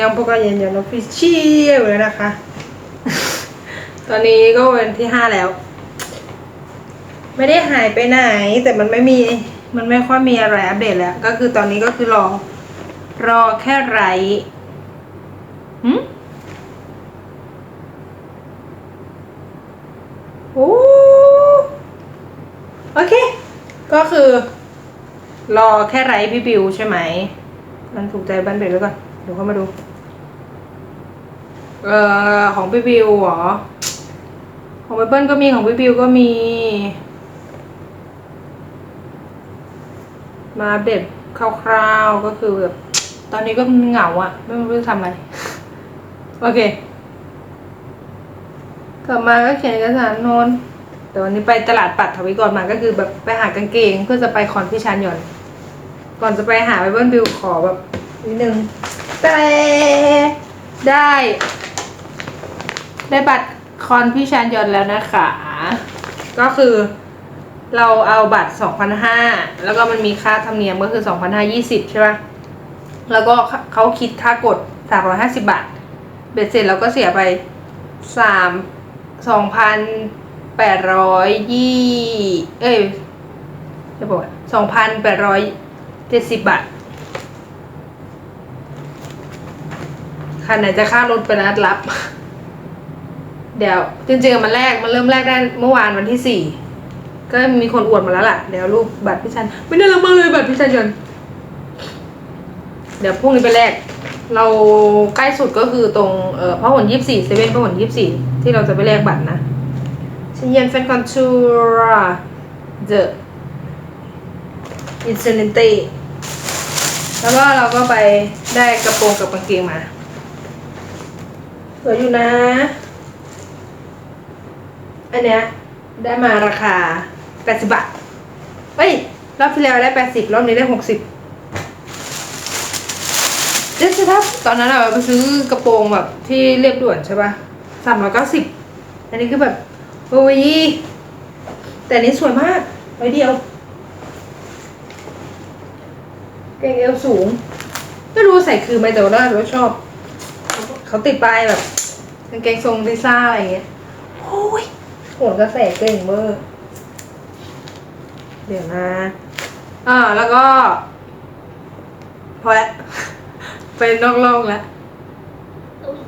ยังพวกเราเย็นๆออฟฟิเชียลเลยนะคะ ตอนนี้ก็วันที่ห้าแล้ว ไม่ได้หายไปไหน แต่มันไม่มีมันไม่ค่อยมีอะไรอัปเดตแล้ว ก็คือตอนนี้ก็คือรอรอแค่ไรหืมโอ้โอเค ก็คือ รอแค่ไรพี่บิวใช่ไหม มันถูกใจบ้านเบรแล้วก่อน เดี๋ยวเข้ามาดู เอ่อ ของพี่บิวเหรอ ของพี่เปิ้ลก็มีของพี่บิวก็มี มาอัปเดคร่าวๆก็คือแบบตอนนี้ก็เหงาอะไม่รู้จะทำอะไร โอเค กลับมาก็เขียนเอกสารโนนแต่วันนี้ไปตลาดปัดทวิกรมาก็คือแบบไปหากางเกงเพื่อจะไปคอนพิชานยนก่อนจะไปหาไบเบิ้ลบิวขอแบบนิดนึง แต่ได้ ได้บัตรคอนพิชานยอนแล้วนะคะ ก็คือเราเอาบัตร 2,500 แล้วก็มันมีค่าธรรมเนียมก็คือ 2,520 ใช่ป่ะ แล้วก็เขาคิดค่ากด 350 บาท เบ็ดเสร็จเราก็เสียไป 3 2,820 เอ้ยจะบอก2,870 บาท คันไหนจะค่ารถไปนัดรับ เดี๋ยว จริงๆมันแรกมันเริ่มแรกได้เมื่อวานวันที่สี่ก็มีคนอวดมาแล้วล่ะ เดี๋ยวรูปบัตรพิชันไม่น่ารักมากเลยบัตรพิชันยนเดี๋ยวพรุ่งนี้ไปแรกเราใกล้สุดก็คือตรงเอ่อพหลยี่สิบสี่เซเว่นพหลยี่สิบสี่ที่เราจะไปแลกบัตรนะชิเยนแฟนคอนทัวร์เดอะอินเซนเตแล้วก็เราก็ไปได้กระโปรงกับกางเกงมา สวยอยู่นะ อันเนี้ยได้มาราคา80บาทเฮ้ย รอบที่แล้วได้80รอบนี้ได้60เจ๊จะทับตอนนั้นเราไปซื้อกระโปรงแบบที่เรียบด่วนใช่ปะสามร้อยเก้าสิบอันนี้คือแบบโอ้ยแต่อันนี้สวยมากไว้เดียว เกงเอวสูง ไม่รู้ใส่คือไหมแต่ว่าเราชอบ เขาติดป้ายแบบ กางเกงทรงลิซ่าอะไรอย่างเงี้ยโอ้ยโหนกระแสเก่งเวอร์เดี๋ยวนะอ่าแล้วก็ พอแล้ว ไปนอกโลกแล้ว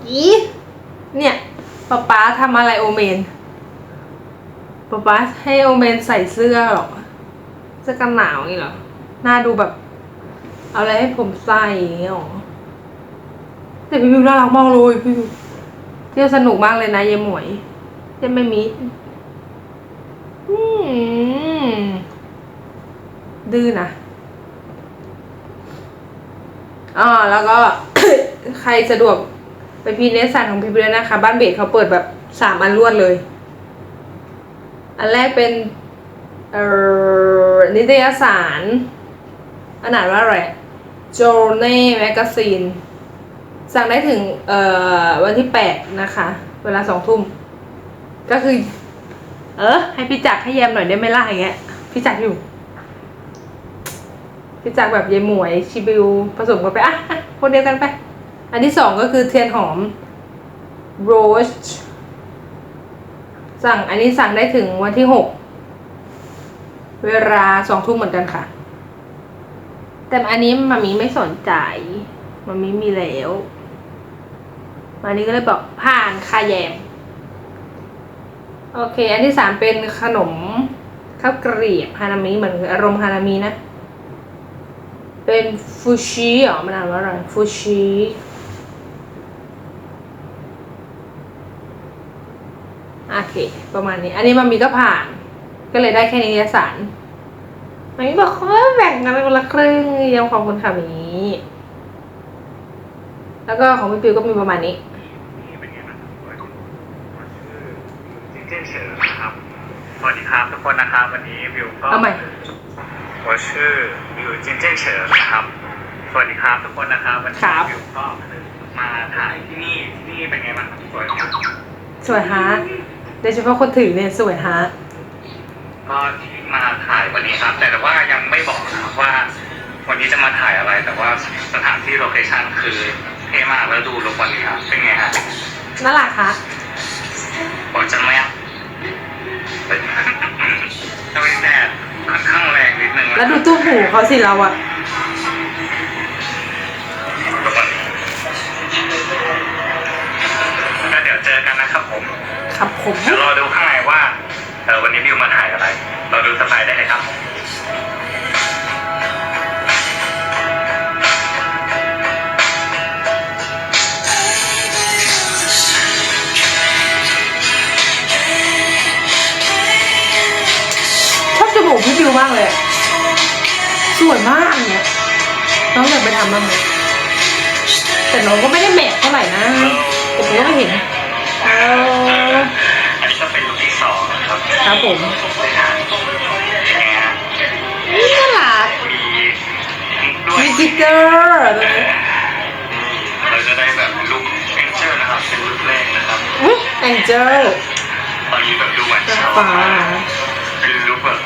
อีเนี่ยป๊าป๊าทำอะไรโอเมนป๊าป๊าให้โอเมนใส่เสื้อหรอเสื้อกันหนาวนี่เหรอหน้าดูแบบ เอาอะไรให้ผมใส่อย่างเงี้ยหรอแต่พี่วิวน่ารักมากเลยพี่วิวเที่ยวสนุกมากเลยนะเยายหมวยเจะไม่มีดื้อนะอ่าแล้วก็ ใครสะดวกไปพีเนสสันของพี่เบลนะคะ บ้านเบสเขาเปิดแบบสามอันรวดเลย อันแรกเป็นเอ่อนิตยสารอันอ่านว่าอะไร Journey Magazine สั่งได้ถึงเอ่อวันที่แปดนะคะ เวลาสองทุ่ม ก็คือ เออ ให้พี่จักรให้แยมหน่อยได้ไหมล่ะอย่างเงี้ย พี่จักรอยู่ พี่จักรแบบยายหมวยชิบิวผสมกันไปอะอะคนเดียวกันไป อันที่สองก็คือเทียนหอม Roche สั่งอันนี้สั่งได้ถึงวันที่หกเวลาสองทุ่มเหมือนกันค่ะ แต่อันนี้มามีไม่สนใจมามีมีแล้ว มานี้ก็เลยบอกผ่านคาแยม โอเค อันที่สามเป็นขนมข้าวเกรียบฮานามิเหมือนอารมณ์ฮานามินะ เป็นฟูชิเหรอมันอ่านว่าอะไรฟูชิโอเค ประมาณนี้ อันนี้มันมีก็ผ่าน ก็เลยได้แค่นิตยสารมันมีบอกเขาแบ่งกันคนละครึ่งยังขอบคุณค่ะหมีแล้วก็ของพี่ปิวก็มีประมาณนี้ไงบ้างครับผมชื่อ จิงเจิ้นเฉินนะครับ สวัสดีครับทุกคนนะครับวันนี้วิวก็เอาใหม่我是วิวจิงเจิ้นเฉินนะครับ สวัสดีครับทุกคนนะครับวันนี้ครับ วิวก็มาถ่ายที่นี่ที่นี่เป็นไงบ้างครับสวยครับสวยฮะโดยเฉพาะคนถือเนี่ยสวยฮะก็ที่มาถ่ายวันนี้ครับ แต่ว่ายังไม่บอกนะครับว่า วันนี้จะมาถ่ายอะไร แต่ว่าสถานที่โลเคชั่นคือเท่มากแล้วดูลุควันนี้ครับเป็นไงฮะ น่ารักค่ะบอกจังไหม อะเป็นทำไมแดดค่อนข้างแรงนิดนึงนะแล้วดูตู้หูเขาสิเราอะลุควันนี้ก็เดี๋ยวเจอกันนะครับผมครับผม เดี๋ยวรอดูข้างในว่าเออวันนี้วิวมาถ่ายอะไร เราดูสบายได้เลยครับ วยมากเนี่ยน้องอยากไปทำบ้างไหมแต่น้องก็ไม่ได้แหมกเท่าไหร่นะแต่ผมก็ไม่เห็นเอออันนี้ก็เป็นลุคที่สองนะครับครับผมเป็นงานเป็นไงฮะนี่น่ารักมีด้วยมีจิกเกอร์ตัวนี้เราจะได้แบบลุคเอ็นเจอร์นะครับเป็นลุคแรกนะครับอุ๊ยแองเจิลตอนนี้แบบดูเหมือนนางชอบฟ้าเป็นลุคแบบสวยหวา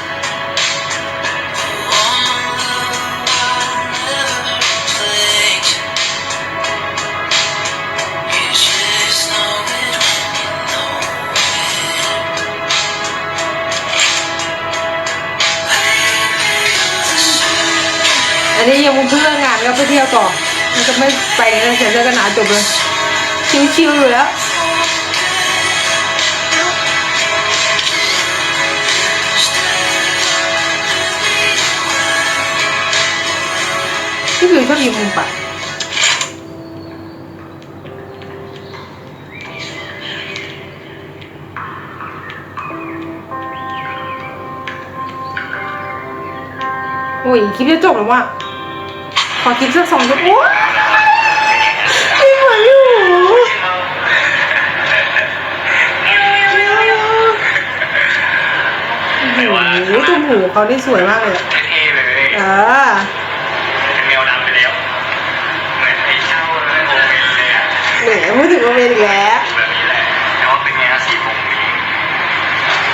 อันนี้ยังเพื่องานก็ไปเที่ยวต่อ มันก็ไม่ไปแล้วเสียเสื้อกันหนาวจบเลย ชิวๆอยู่แล้วพี่บิวชอบยิงมุมปากโอ้ยคลิปจะจบแล้วว่ะ ขอคลิปสักสองชั่วโมงไม่ไหวอยู่โอ้โหตุ้มหูเขานี่สวยมากเลยอะเท่เลยเออเป็นแมวดำไปแล้ว เหมือนไอ้เช่าโอเมนเลยอะแหมพูดถึงโมเมนต์อีกแล้วแบบนี้แหละแต่ว่าเป็นไงฮะสีผมนี้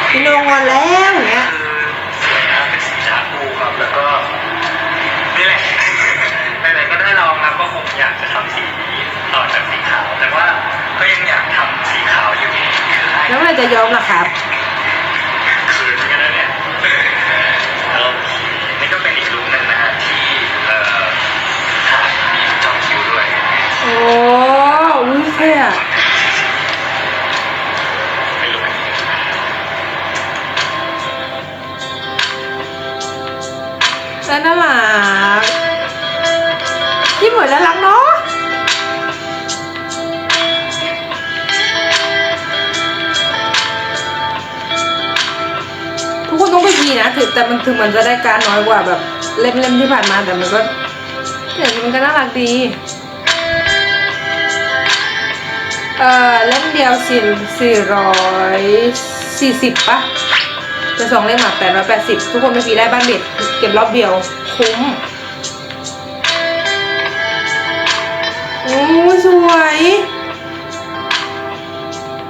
พี่โนงอนแล้วอย่างเงี้ยคือสวยนะเป็นสีชาพูครับแล้วก็นี่แหละ ไหน ๆก็ได้ลองแล้วก็คงอยากจะทำสีนี้ต่อจากสีขาว แต่ว่าก็ยังอยากทำสีขาวอยู่คือให้แล้วเมื่อไหรจะยอมล่ะครับ คืนกันแล้วเนี่ยแล้วนี่ก็เป็นอีกลุคหนึงนะฮะที่เอ่อถ่ายมีจองคิวด้วยโอ้อุ้ยเท่อะไม่รู้แล้วน่ารัก พี่หมวยน่ารักเนาะทุกคนต้องไปทีนะถึงแต่มันถึงมันจะได้การน้อยกว่าแบบเล่มๆที่ผ่านมาแต่มันก็แต่มันก็น่ารักดีเอ่อเล่มเดียวสี่สี่ร้อยสี่สิบปะจะสองเล่มอะแปดร้อยแปดสิบทุกคนไม่ฟรีได้บ้านเด็ดเก็บรอบเดียวคุ้ม โอ้ยสวย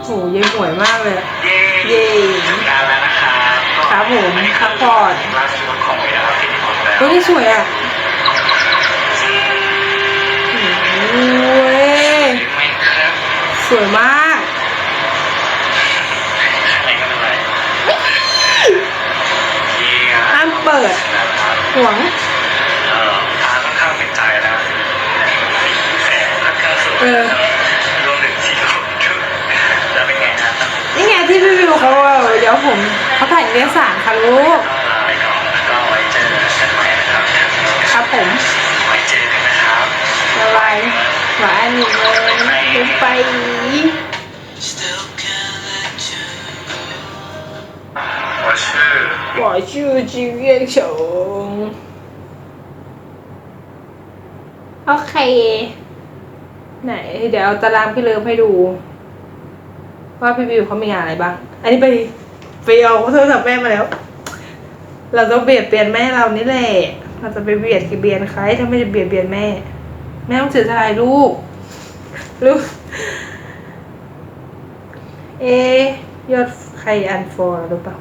โหยายหวยมากเลยอะเย้เย้ทำงานแล้วนะครับก็ครับผมอันนี้พักผ่อนล่าสุดของเวลาที่ที่ผมแล้วเฮ้ยนี่สวยอะโอ้ยไม่ครับสวยมากอะไรก็ไม่เป็นไรเย้ห้ามเปิดนะครับหวง เอ่อตาค่อนข้างเป็นใจนะแสงค่อนข้างสวย เออ รวมถึงสีผมด้วยแล้วเป็นไงฮะ นี่ไงที่พี่วิวเขาเอาเดี๋ยวผมเขาถ่ายนิตยสารค่ะลูก ก็ลาไปก่อนแล้วก็ไว้เจอกันใหม่นะครับ ครับผม ไว้เจอกันนะครับ บ๊ายบายหวานหนึ่งเลยบ๊ายบาย 我是我是金月球โอเค ไหน เดี๋ยวเอาตารางพี่เลิฟให้ดู ว่าพี่วิวเขามีงานอะไรบ้าง อันนี้ไปไปเอาโทรศัพท์แม่มาแล้ว เราจะเบียดเบียนแม่เรานี่แหละ เราจะไปเบียดกับเบียนใครถ้าไม่จะเบียดเบียนแม่ แม่ต้องเสียใจลูก ลูก เอยอดใครอันฟอร์หรือเปล่า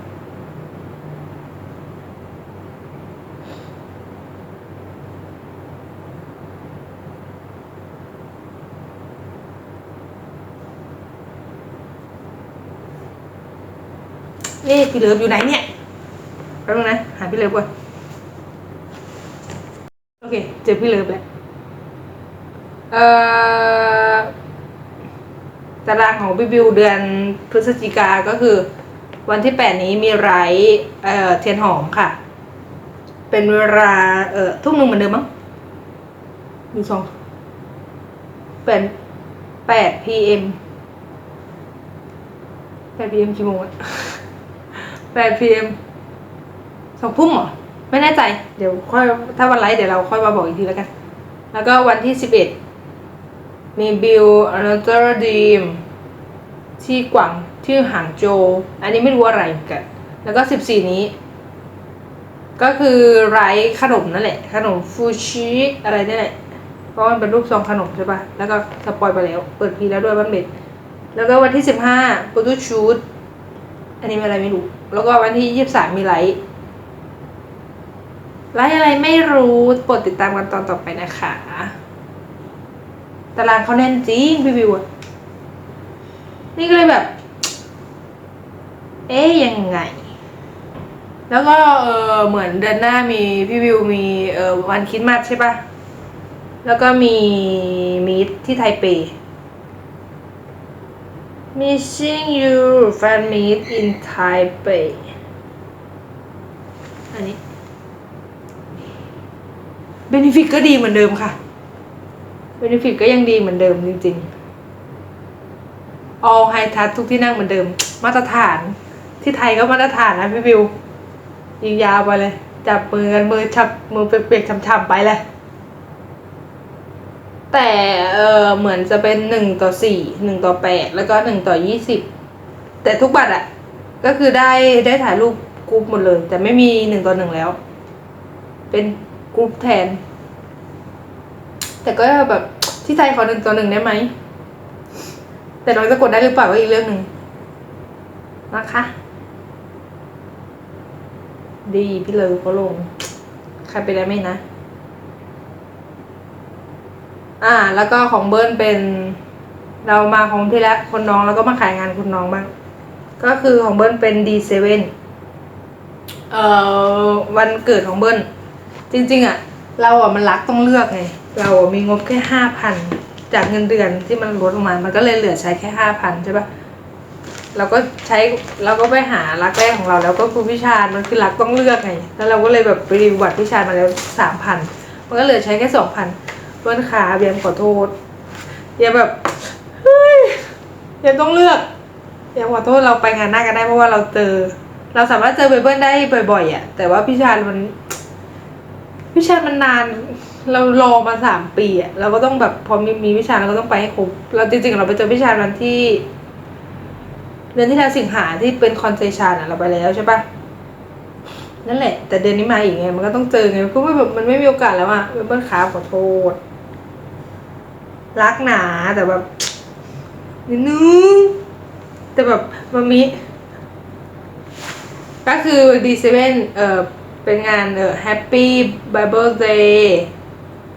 เอ๊ะพี่เลิฟอยู่ไหนเนี่ยแป๊บนึงนะ หาพี่เลิฟก่อนโอเค เจอพี่เลิฟแล้วเอ่อตารางของบิบิวเดือนพฤศจิกาก็คือ วันที่แปดนี้มีไรเอ่อเทียนหอมค่ะ เป็นเวลาเอ่อทุ่มหนึ่งเหมือนเดิมมั้งมีสองแปดแปด pm แปด pm กี่โมงอะ แปด pm สองทุ่มเหรอ ไม่แน่ใจ เดี๋ยวค่อยถ้าวันไลฟ์เดี๋ยวเราค่อยมาบอกอีกทีแล้วกัน แล้วก็วันที่สิบเอ็ดมีบิล another dream ที่กวางที่หางโจวอันนี้ไม่รู้อะไรกัน แล้วก็สิบสี่นี้ ก็คือไรขนมนั่นแหละ ขนมฟูชิอะไรนี่แหละเพราะมันเป็นรูปทรงขนมใช่ปะแล้วก็สปอยไปแล้ว เปิดพีแล้วด้วยบ้านเบ็ด แล้วก็วันที่สิบห้าโฟโต้ชูตอันนี้มีอะไรไม่รู้ แล้วก็วันที่ยี่สิบสามมีไลฟ์ไลฟ์อะไรไม่รู้โปรดติดตามกันตอนต่อไปนะคะ ตารางเขาแน่นจริงพี่วิวนี่ก็เลยแบบ เอ๊ยยังไง แล้วก็เออเหมือนเดือนหน้ามีพี่วิวมีเออวันคิดมาสใช่ปะแล้วก็มีมีที่ไทเป Missing you fan meet in Taipei อันนี้เบนฟิตก็ดีเหมือนเดิมค่ะเบนฟิตก็ยังดีเหมือนเดิมจริงๆ all high touch ทุกที่นั่งเหมือนเดิม มาตรฐาน ที่ไทยก็มาตรฐานนะพี่วิว ยิงยาวไปเลย จับมือกันมือชับมือเปียกๆช้ำๆไปเลย แต่เออเหมือนจะเป็นหนึ่งต่อสี่หนึ่งต่อแปดแล้วก็หนึ่งต่อยี่สิบแต่ทุกบัตรอะก็คือได้ได้ถ่ายรูปกรุ๊ปหมดเลย แต่ไม่มีหนึ่งต่อหนึ่งแล้ว เป็นกรุ๊ปแทน แต่ก็แบบที่ไทยขอหนึ่งต่อหนึ่งได้ไหม แต่น้องจะกดได้หรือเปล่าก็อีกเรื่องหนึ่งนะคะ ดีพี่เลยเขาลง ใครไปได้ไหมนะ อ่า แล้วก็ของเบิ้ลเป็น เรามาของที่แล้วคนน้องแล้วก็มาขายงานคุณน้องบ้าง ก็คือของเบิ้ลเป็น D7 เอ่อวันเกิดของเบิ้ลจริง ๆ อะ เราอะมันรักต้องเลือกไง เราอะมีงบแค่ห้าพันจากเงินเดือนที่มันลดลงมา มันก็เลยเหลือใช้แค่ห้าพันใช่ปะเราก็ใช้เราก็ไปหารักแรกของเราแล้วก็คือพิชาญมันคือรักต้องเลือกไง แล้วเราก็เลยแบบไปรีวิวบัตรพิชาญมาแล้วสามพันมันก็เหลือใช้แค่สองพัน พื่อนขาเบียมขอโทษเบียมแบบเฮ้ยเบียมต้องเลือกเบียมขอโทษเราไปงานหน้ากันได้เพราะว่าเราเจอ เราสามารถเจอเบิลได้บ่อยๆอะ แต่ว่าพิชาญมันวิชานมันนานเรารอมาสามปีอะเราก็ต้องแบบพอมีมีวิชาเราก็ต้องไปให้ครบเราจริงๆ เราไปเจอวิชาวันที่เดือนที่แล้วสิงหาที่เป็นคอนเซชันอะเราไปแล้วใช่ปะนั่นแหละ แต่เดือนนี้มาอีกไงมันก็ต้องเจอไงก็ไม่แบบมันไม่มีโอกาสแล้วอะเบิ้ลขาขอโทษ รักหนาแต่แบบนิดนึงแต่แบบมันมีก็คือ D7 เอ่อเป็นงานเอ่อ Happy Bible Day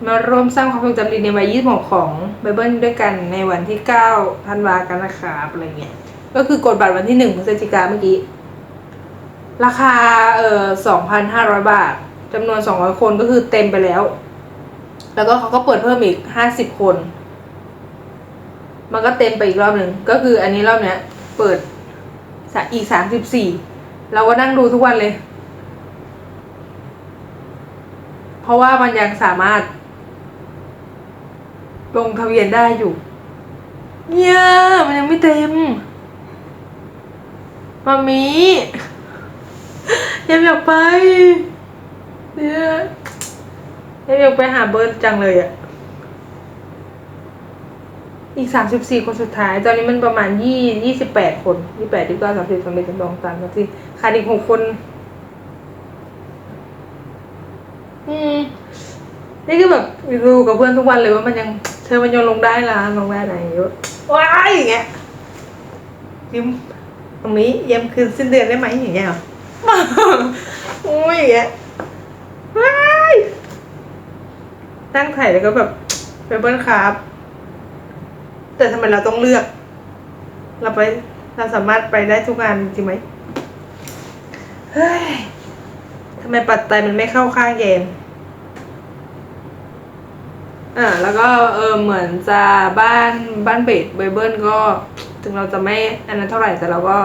มาร่วมสร้างความทรงจำดีในวัย26ของ Bible ด้วยกันในวันที่9ธันวากันนะครับอะไรเงี้ย ก็คือกดบัตรวันที่1พฤศจิกาเมื่อกี้ ราคาเอ่อ2,500บาทจำนวน200คนก็คือเต็มไปแล้ว แล้วก็เขาก็เปิดเพิ่มอีก50คน มันก็เต็มไปอีกรอบหนึ่งก็คืออันนี้รอบเนี้ย เปิดอีก34เราก็นั่งดูทุกวันเลย เพราะว่ามันยังสามารถ ลงทะเบียนได้อยู่ เนี่ยมันยังไม่เต็มมามียังอยากไปเนี่ยยังอยากไปหาเบิร์ดจังเลยอะ อีกสามสิบสี่คนสุดท้าย ตอนนี้มันประมาณยี่ยี่สิบแปดคนยี่แปดยี่เก้าสามสิบสามสิบสองสามสี่ขาดอีกหกคน อืมนี่ก็แบบดูกับเพื่อนทุกวันเลยว่ามันยังเธอมันยังลงได้ละลงได้ไหนวะว้ายอย่างเงี้ยยืมตรงนี้เยี่ยมคืนสิ้นเดือนได้ไหมอย่างเงี้ยหรอโอ้ยอย่างเงี้ยว้ายตั้งไข่แล้วก็แบบไปเบิลครับ แต่ทำไมเราต้องเลือก เราไปเราสามารถไปได้ทุกงานจริงไหมเฮ้ยทำไมปัดไตมันไม่เข้าข้างเยนอ่าแล้วก็เออเหมือนจะบ้านบ้านเบดไบเบิลก็ ถึงเราจะไม่อันนั้นเท่าไหร่แต่เราก็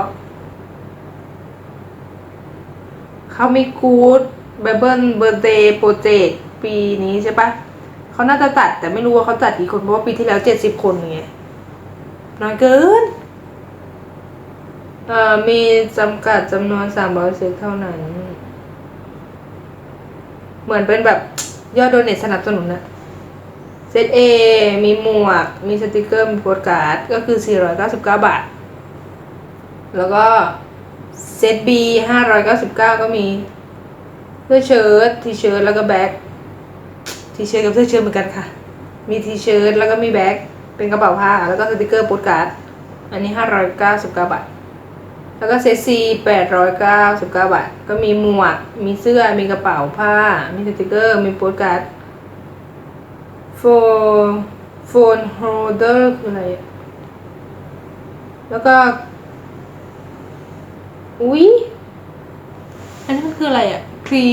เขามีกู๊ดไบเบิลเบ r ร์เดย์โปรเจกต์ปีนี้ใช่ปะเขาน่าจะจัดแต่ไม่รู้ว่าเขาจัดกี่คนเพราะว่าปีที่แล้วเจ็ดสิบคนไง น้อยเกินเอ่อมีจำกัดจำนวนสามร้อยเซตเท่านั้น เหมือนเป็นแบบยอดโดเนทสนับสนุนนะเซตเอมีหมวก มีสติกเกอร์มีโปสการ์ด ก็คือ 499 บาท แล้วก็เซตบี599ก็มีเสื้อเชิ้ตทีเชิ้ตแล้วก็แบ็คทีเชิ้ตกับเสื้อเชิ้ตเหมือนกันค่ะ มีทีเชิ้ตแล้วก็มีแบ็ค เป็นกระเป๋าผ้า แล้วก็สติกเกอร์โปสการ์ด อันนี้599บาท แล้วก็เซตซี899บาท ก็มีหมวก มีเสื้อ มีกระเป๋าผ้า มีสติกเกอร์ มีโปสการ์ด โฟนโฟนโฮลเดอร์คืออะไร แล้วก็ อุ๊ย อันนี้มันคืออะไรอะครี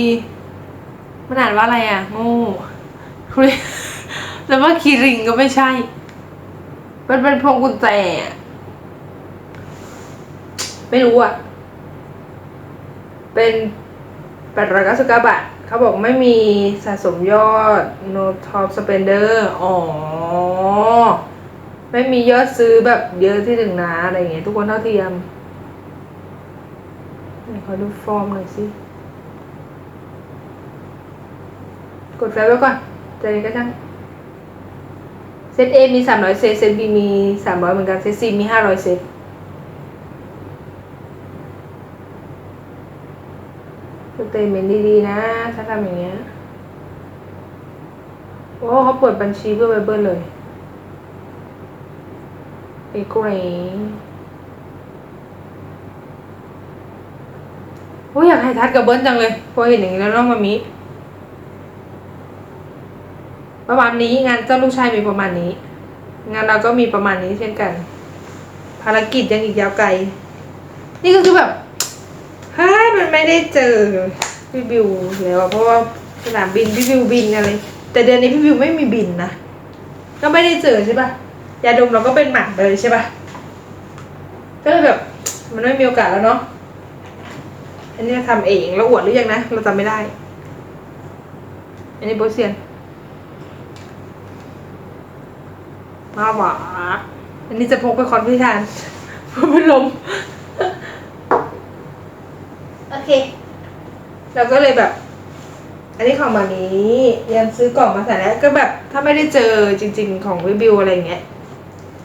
มันอ่านว่าอะไรอะโง่ครีแล้วว่าคีริงก็ไม่ใช่ มันเป็นพวงกุญแจ ไม่รู้อะ เป็นแปดร้อยเก้าสิบเก้าบาทเขาบอกไม่มีสะสมยอด no top spender อ๋อ ไม่มียอดซื้อแบบเยอะที่ถึงนะอะไรอย่างเงี้ยทุกคนเท่าเทียมไหนขอดูฟอร์มหน่อยสิ กดแฟลชไว้ก่อนใจเย็นก็ช่าง เซต A มีสามร้อยเซต เซต B มีสามร้อยเหมือนกัน เซต C มีห้าร้อยเซตสเตทเมนดีๆนะ ถ้าทำอย่างเงี้ย โอ้เขาเปิดบัญชีเพื่อไบเบิลเลยเอกเรโอ้ยอยากให้ทัดกับเบิ้ลจังเลย พอเห็นอย่างนี้แล้วน้องมามิ ประมาณนี้งานเจ้าลูกชายมีประมาณนี้ งานเราก็มีประมาณนี้เช่นกัน ภารกิจยังอีกยาวไกล นี่ก็คือแบบเฮ้ยมันไม่ได้เจอพี่บิวแล้วเพราะว่าสนามบินพี่บิวบินอะไร แต่เดือนนี้พี่บิวไม่มีบินนะก็ไม่ได้เจอใช่ปะยาดมเราก็เป็นหมันไปเลยใช่ปะก็เลยแบบมันไม่มีโอกาสแล้วเนาะอันนี้เราทำเองเราอวดหรือยังนะเราจำไม่ได้ อันนี้โบเซียน มาหวาอันนี้จะพกไปคอนพิธานเพื่อเป็นลม โอเค เราก็เลยแบบ อันนี้ของมานี้ยันซื้อกล่องมาใส่แล้วก็แบบถ้าไม่ได้เจอจริง ๆ ของวิบิวอะไรอย่างเงี้ย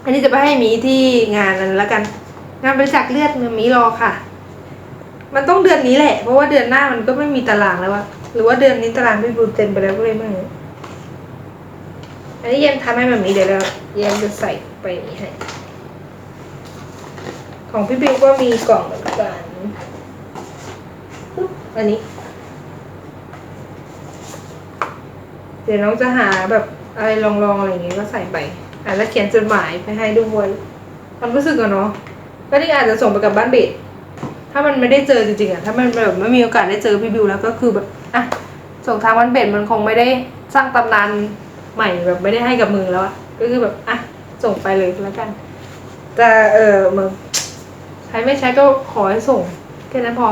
อันนี้จะไปให้มีที่งานนั้นแล้วกัน งานบริจาคเลือดมือมีรอค่ะ มันต้องเดือนนี้แหละ เพราะว่าเดือนหน้ามันก็ไม่มีตารางแล้วอะหรือว่าเดือนนี้ตารางวิบิวเต็มไปแล้วก็เลยไม่รู้ อันนี้เย็นทำให้แบบนี้เดี๋ยวเราเย็นจะใส่ไปอย่างนี้ให้ ของพี่บิวก็มีกล่องเหมือนกันอันนี้ เดี๋ยวน้องจะหาแบบอะไรลองๆอะไรอย่างเงี้ยก็ใส่ไปอะแล้วเขียนจดหมายไปให้ด้วยความรู้สึกอะเนาะก็นี่อาจจะส่งไปกับบ้านเบสถ้ามันไม่ได้เจอจริงๆอะถ้ามันแบบไม่มีโอกาสได้เจอพี่บิวแล้วก็คือแบบอะส่งทางบ้านเบสมันคงไม่ได้สร้างตำนาน ใหม่แบบไม่ได้ให้กับมือแล้วอะก็คือแบบอะส่งไปเลยแล้วกัน แต่เออมึงใช้ไม่ใช้ก็ขอให้ส่งแค่นั้นพอ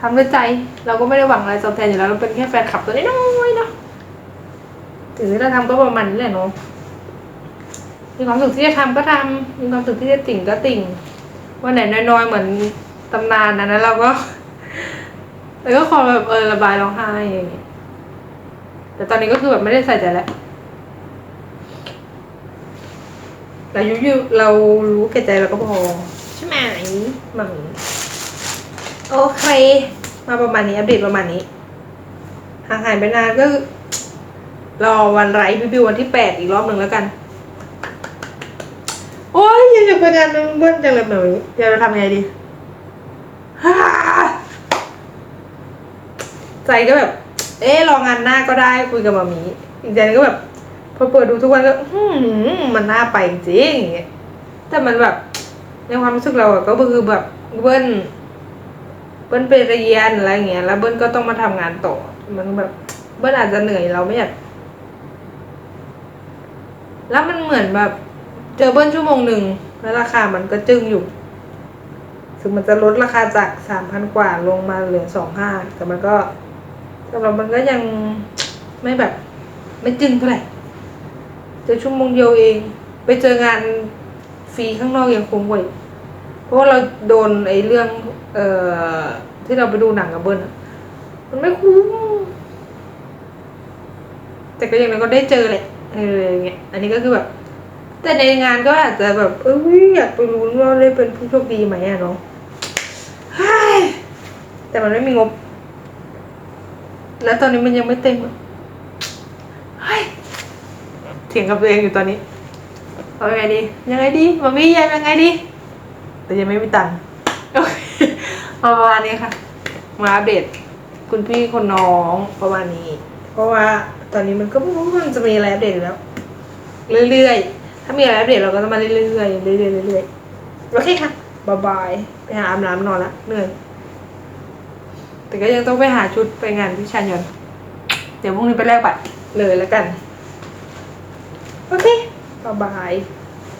ทำด้วยใจ เราก็ไม่ได้หวังอะไรตอบแทนอยู่แล้วเราเป็นแค่แฟนคลับตัวน้อยๆเนาะถึงที่เราทำก็ประมาณนี้แหละเนาะมีความสุขที่จะทำก็ทำมีความสุขที่จะติ่งก็ติ่งวันไหนน้อยๆเหมือนตำนานนะนั้นเราก็แล้วก็ขอแบบเออระบายร้องไห้อย่างเงี้ยแต่ตอนนี้ก็คือแบบไม่ได้ใส่ใจแล้ว เรายุยเรารู้แก่ใจเราก็พอ ใช่ไหมมังโอเค มาประมาณนี้ อัปเดตประมาณนี้ห่างหายไปนานก็รอวันไลฟ์บิววันที่แปดอีกรอบหนึ่งแล้วกัน โอ้ยยังอยู่กับงานเบิ้ลจังเลยแบบนี้เดี๋ยวเราทำไงดีฮ่าใจก็แบบ เอ๊ะรองานหน้าก็ได้คุยกับมามีอีกใจหนึงก็แบบพ อเปิดดูทุกวันก็หืมมันน่าไปจริงอย่างเงี้ยแต่มันแบบในความรู้สึกเราอะก็คือแบบเบิ้ลเบิ้ลไปเรียนอะไรอย่างเงี้ยแล้วเบิ้ลก็ต้องมาทำงานต่อ มันแบบเบิ้ลอาจจะเหนื่อยเราไม่อยากแล้วมันเหมือนแบบ เจอเบิ้ลชั่วโมงหนึ่งแล้วราคามันก็จึ้งอยู่ถึงมันจะลดราคาจากสามพันกว่าลงมาเหลือสองห้าแต่มันก็สำหรับมันก็ยังไม่แบบ ไม่จึ้งเท่าไหร่ เจอชั่วโมงเดียวเอง ไปเจองานฟรีข้างนอกยังคุ้มกว่าเพราะว่าเราโดนไอ้เรื่อง เอ่อ ที่เราไปดูหนังกับเบิ้ลอะมันไม่คุ้ม แต่ก็ยังไงก็ได้เจอแหละเอออย่างเงี้ย อันนี้ก็คือแบบ แต่ในงานก็อาจจะแบบ เอ้ยอยากไปรู้ว่าได้เป็นผู้โชคดีไหมอะเนาะแต่มันไม่มีงบ แล้วตอนนี้มันยังไม่เต็มอะ เถียงกับตัวเองอยู่ตอนนี้เอายังไงดี ยังไงดีมามี่ยังยังไงดี แต่ยังไม่มีตังค์โอเคเอาประมาณนี้ค่ะ มาอัปเดตคุณพี่คนน้องประมาณนี้ เพราะว่าตอนนี้มันก็ไม่รู้ว่ามันจะมีอะไรอัปเดตอยู่แล้ว เรื่อยๆ ถ้ามีอะไรอัปเดตเราก็จะมาเรื่อยๆเรื่อยๆเรื่อยๆโอเคค่ะบายบายไปหาอาบน้ำนอนละเหนื่อยแต่ก็ยังต้องไปหาชุดไปงานที่ชานยนต์เดี๋ยวพรุ่งนี้ไปแลกบัตรเลยแล้วกัน Okay, pabahay.